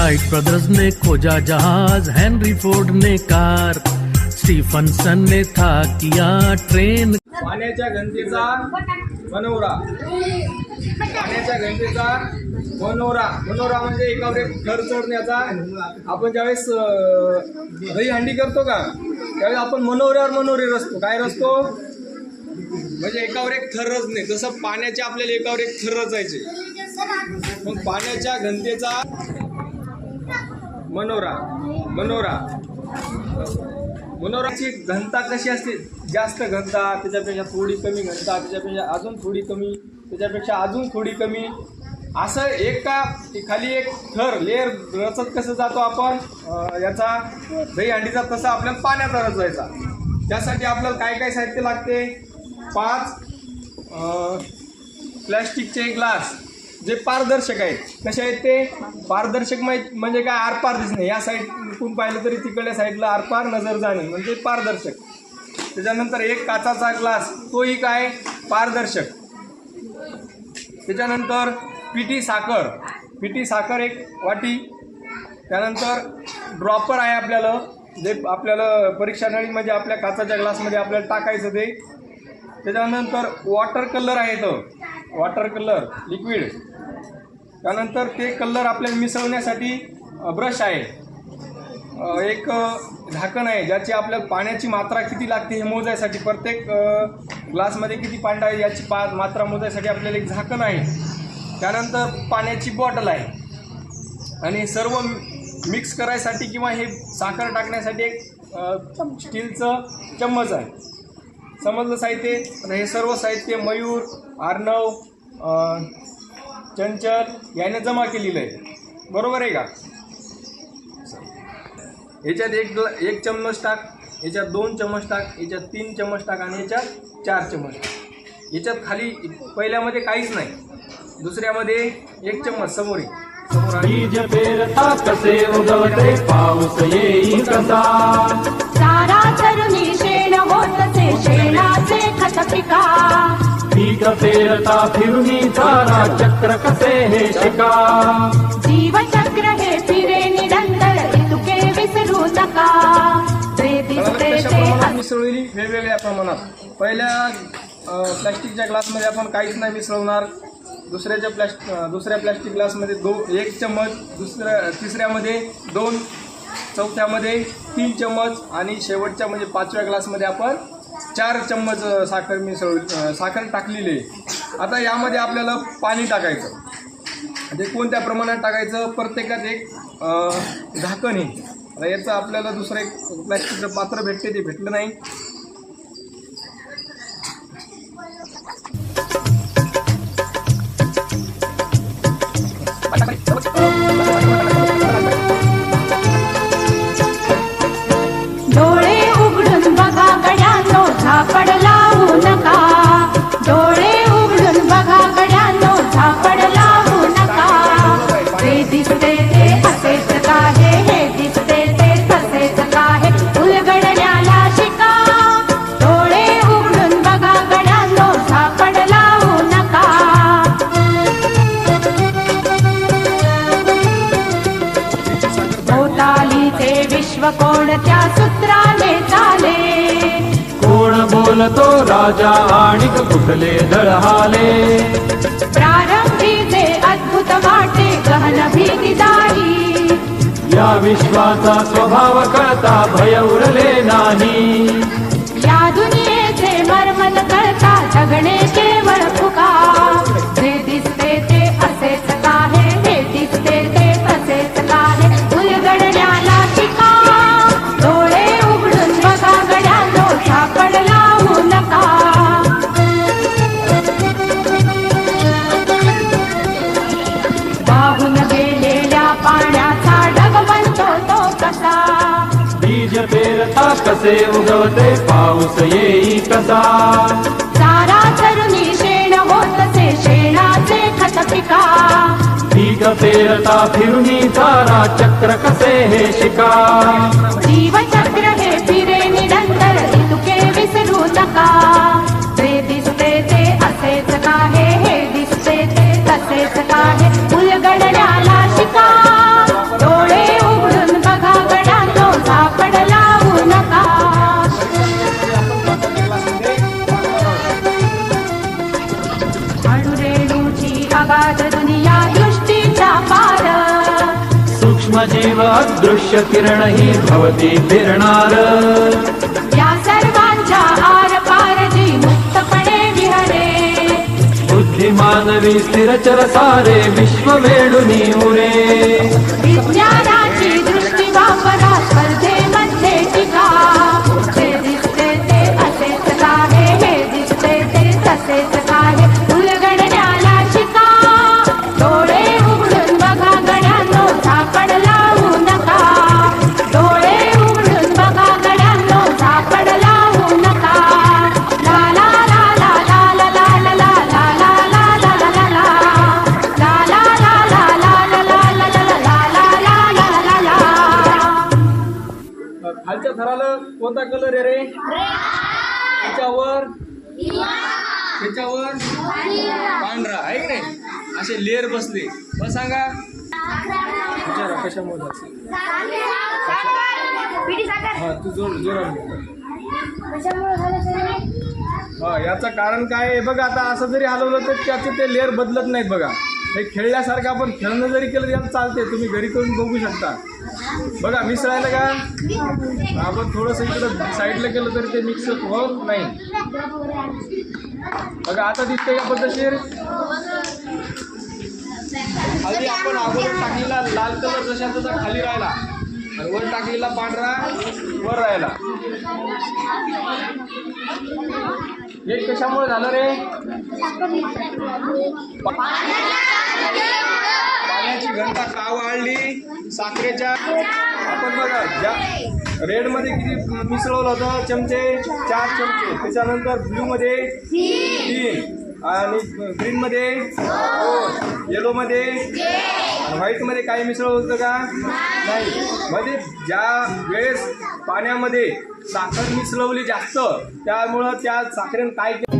Wright brothers ने खोजा जहाज हेनरी फोर्ड ने कार स्टीफनसन ने था किया ट्रेन पाण्याच्या घनतेचा मनोरा। पाण्याच्या घनतेचा मनोरा। मनोरा म्हणजे एकावर एक थर चढण्याचा. आपण ज्यावेळेस दही हंडी करतो का त्यावेळेस आपण मनोऱ्यावर मनोरे रचतो. काय रचतो? म्हणजे एकावर एक थर रचणे. जसं पाण्याचे आपल्याला एकावर एक थर रचायचे. मग पाण्याच्या घनतेचा मनोरा मनोरा. मनोराची घनता कशी असते? जास्त घनता त्याच्यापेक्षा थोडी कमी घनता त्याच्यापेक्षा अजून थोडी कमी त्याच्यापेक्षा अजून थोडी कमी. असं एक का खाली एक थर लेअर रचत कसं जातो आपण? याचा दहीहंडीचा तसा आपल्याला पाण्याचा रचवायचा. त्यासाठी आपल्याला काय काय साहित्य लागते? पाच प्लॅस्टिकचे ग्लास. जे पारदर्शक आहेत कसे आहेत ते? पारदर्शक माहीत म्हणजे काय? आरपार दिसणे. या साईडकडून पाहिलं तरी तिकडल्या साईडला आरपार नजर जाणे म्हणजे पारदर्शक. त्याच्यानंतर एक काचाचा ग्लास तोही काय? पारदर्शक. त्याच्यानंतर पिठी साखर. पिठी साखर एक वाटी. त्यानंतर ड्रॉपर आहे आपल्याला. जे आपल्याला परीक्षा नळी म्हणजे आपल्या काचाच्या ग्लासमध्ये आपल्याला टाकायचं ते. त्याच्यानंतर वॉटर कलर आहे तो. वॉटर कलर लिक्विड त्यानंतर ते कलर आपल्याला मिसळण्यासाठी ब्रश आहे. एक झाकण आहे ज्याची आपल्याला पाण्याची मात्रा किती लागते हे मोजायसाठी प्रत्येक ग्लासमध्ये किती पाणी आहे याची पा मात्रा मोजायसाठी आपल्याला एक झाकण आहे. त्यानंतर पाण्याची बॉटल आहे. आणि सर्व मिक्स करायसाठी किंवा हे साखर टाकण्यासाठी एक स्टीलचं चम्मच आहे. समजलं साहित्य? हे सर्व साहित्य मयूर आर्नव चंचल याने जमा केलेलं आहे. बरोबर आहे का? याच्यात एक ग्ला एक चम्मच टाक याच्यात दोन चम्मच टाक याच्यात तीन चम्मच टाक आणि याच्यात चार चम्मच टाक. याच्यात खाली पहिल्यामध्ये काहीच नाही. दुसऱ्यामध्ये एक चम्मच समोर आहे. समोर बीज पेरता फिरुनी सारा चक्र कसे हे शिका? जीवचक्र हे फिरे निरंतर इतुके विसरू नका. जे दिसते कशा ते प्रमाणात मिसळलेली वेगवेगळ्या प्रमाणात. पहिल्या प्लॅस्टिकच्या ग्लासमध्ये आपण काहीच नाही मिसळणार दुसऱ्याच्या प्लॅस्ट दुसऱ्या प्लॅस्टिक ग्लासमध्ये दो एक चम्मच दुसऱ्या तिसऱ्यामध्ये दोन चौथ्यामध्ये तीन चम्मच आणि शेवटच्या म्हणजे पाचव्या ग्लासमध्ये आपण चार चम्मच साखर मिसळ साखर टाकलेली आहे. आता यामध्ये आपल्याला पाणी टाकायचं. ते कोणत्या प्रमाणात टाकायचं? प्रत्येकात एक झाकण आहे. याचं आपल्याला दुसरं एक प्लॅस्टिकचं पात्र भेटते ते भेटलं नाही. राजा आणि कुठले दळहाले. प्रारंभी जे अद्भुत वाटे गहन भीतीदारी या विश्वाचा स्वभाव कळता भय उरले नाही. या दुनियेचे मर्मन कसे उगवते पाऊस येई कसा? सारा तरुणी शेण होतसे शेणाचे खत पिका. पीक पेरता फिरुनी सारा चक्र कसे हे शिका? जीवचक्र हे अदृश्य किरण ही भवती फिरणार. या सर्वांच्या आर पार जी मुक्तपणे विहरे. बुद्धिमानवी स्थिरचर सारे विश्व वेडुनी उरे. विज्ञानाची खालच्या थराला कोणता कलर आहे रे? त्याच्यावर त्याच्यावर पांढरा आहे की नाही? असे लेअर बसले. मग सांगा. विचारा कशामुळे हा तू जोर जोरात हा याचं कारण काय आहे? बघा आता असं जरी हलवलं तर त्याचे ते लेअर बदलत नाहीत बघा. हे खेळल्यासारखं आपण खेळणं जरी केलं तरी चालते तुम्ही घरी करून बघू शकता. बघा मिसळायला का? आपण थोडंसं इकडं साईडला केलं तरी ते मिक्स होत नाही. बघा आता दिसतंय का पद्धतशीर? खाली आपण अगोदर टाकलेला लाल कलर जशा तसा खाली राहिला. आणि वर टाकलेला पांढरा वर राहिला. हे कशामुळे झालं रे? आता का वाढली? साखरेच्या आपण बघा ज्या रेडमध्ये किती मिसळवलं होतं चमचे चार चमचे. त्याच्यानंतर ब्ल्यूमध्ये तीन. आणि ग्रीनमध्ये दोन येलोमध्ये व्हाईटमध्ये काही मिसळलं होतं का? नाही. म्हणजे ज्या वेळेस पाण्यामध्ये साखर मिसळवली जास्त त्यामुळं त्या साखरेनं काय केलं?